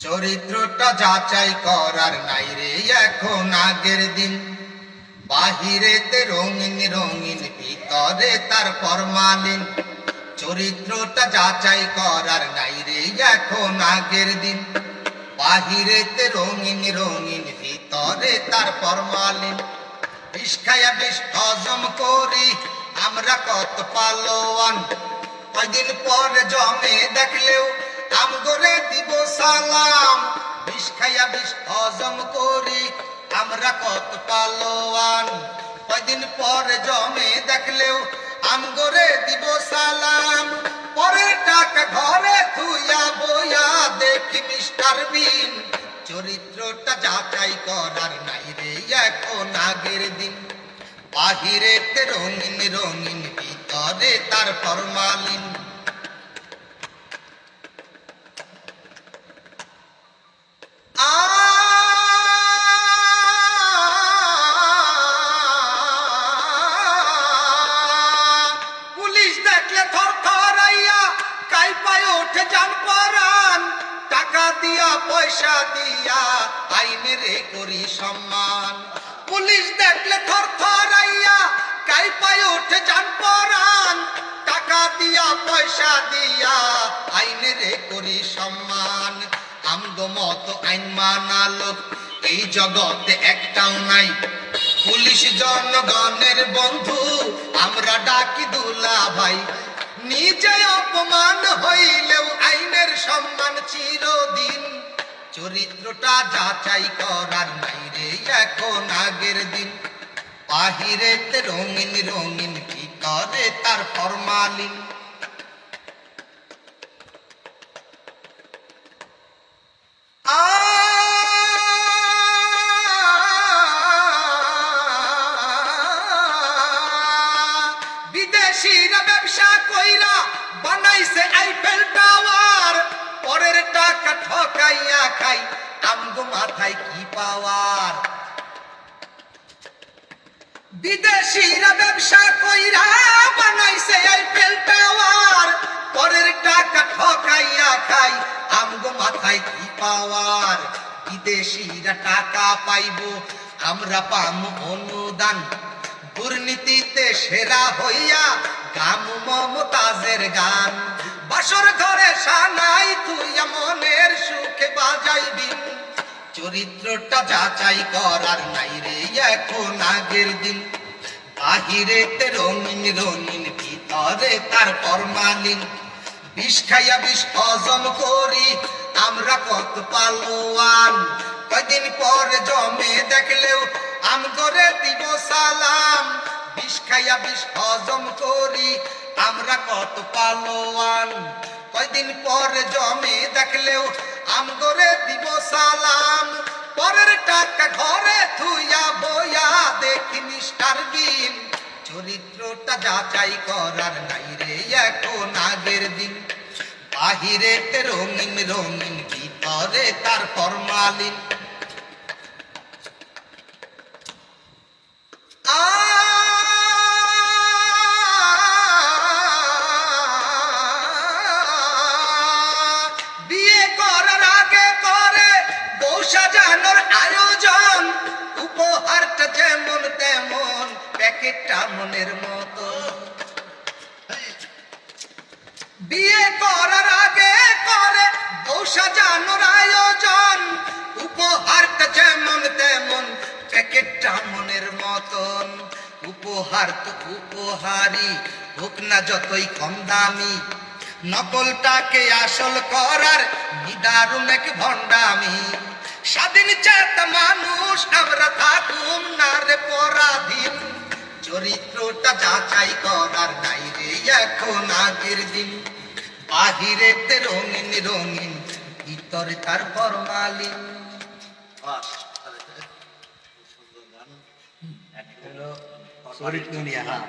চরিত্রটা যাচাই করার নাই রে, এখন আগের দিন। বাহিরেতে রঙিন রঙিন, ভিতরে তার ফরমালিন। চরিত্রটা যাচাই করার নাই রে, এখন আগের দিন। বাহিরেতে রঙিন রঙিন, ভিতরে তার ফরমালিন। বিষ খায়া বিষ হজম করি, আমরা কত পালোয়ান। কয়দিন পরে জমে দেখলেও আম করে দিব সালাম। বিষ খাইয়া বিষ হজম করি। আমরা কত পালোয়ান। কয়দিন পরে জমে দেখলেও আম করে দিব সালাম। পরে টাকা ঘরে থুইয়া বইয়া দেখি মিস্টার বিন। চরিত্রটা যাচাই করার নাই রে, এখন আগের দিন। বাহিরেতে রঙিন রঙিন ভিতরে তার ফরমালিন। দেখলে থর থরাইয়া কাই পায়ে ওঠে যান পরান টাকা দিয়া, পয়সা দিয়া, আইনের করি সম্মান। পুলিশ দেখলে থর থরাইয়া কাই পায়ে ওঠে যান পরান টাকা দিয়া, পয়সা দিয়া, আইনের করি সম্মান। আমগো মতো আইন মানা লোক এই জগতে একটাও নাই। পুলিশ জনগণের বন্ধু, আমরা ডাকি দুলা ভাই নিজে অপমান হইলেও আইনের সম্মান চিরদিন। চরিত্রটা যাচাই করার নাই রে এখন আগের দিন। বাহিরেতে রঙিন রঙিন ভিতরে তার ফরমালিন? মাথায় কি পাওয়ার? বিদেশিরা ব্যবসা কইরা বানাইছে আইফেল টাওয়ার পরের টাকা ঠকাইয়া খাই, আমগো মাথায় কি পাওয়ার? বিদেশিরা টাকা পাইবো, আমরা পাম অনুদান। দুর্নীতিতে সেরা হইয়া গাম মমতাজের গান। বাসর ঘরে সানাই, তুই মনের সুখে বাজাইবি চরিত্রটা যাচাই করার নাই রে, এখন আগের দিন। বাহিরেতে রঙিন রঙিন ভিতরে তার ফরমালিন। বিষ খাইয়া বিষ হজম করি, আমরা কত পালোয়ান। কয়দিন পরে জমে দেখলেও আম করে দিব সালাম। বিষ খাইয়া বিষ হজম করি, আমরা কত পালোয়ান। কয়দিন পরে জমে দেখলেও আম করে দিব সালাম। পরের টাকা ঘরে থুইয়া বইয়া দেখি মিস্টার বিন চরিত্রটা যাচাই করার নাই রে এখন আগের দিন। বাহিরে রঙিন রঙিন ভিতরে তার ফরমালিন। সাজানোর আয়োজন, উপহারটা যেমন তেমন, প্যাকেটটা মনের মতো। বিয়ে করার আগে করে, বউ সাজানোর আয়োজন, উপহারটা যেমন তেমন, প্যাকেটটা মনের মতন। উপহার তো উপহারই, হোক না যতই কম দামি। নকলটাকে আসল করার নিদারুণ এক ভণ্ডামি। স্বাধীন চেতা মানুষ আমরা থাকুম না রে পরাধীন। চরিত্রটা যাচাই করার নাই রে এখন আগের দিন। বাহিরেতে রঙিন রঙিন ভিতরে তার ফরমালিন। চরিত্র নিয়ে হ্যাঁ।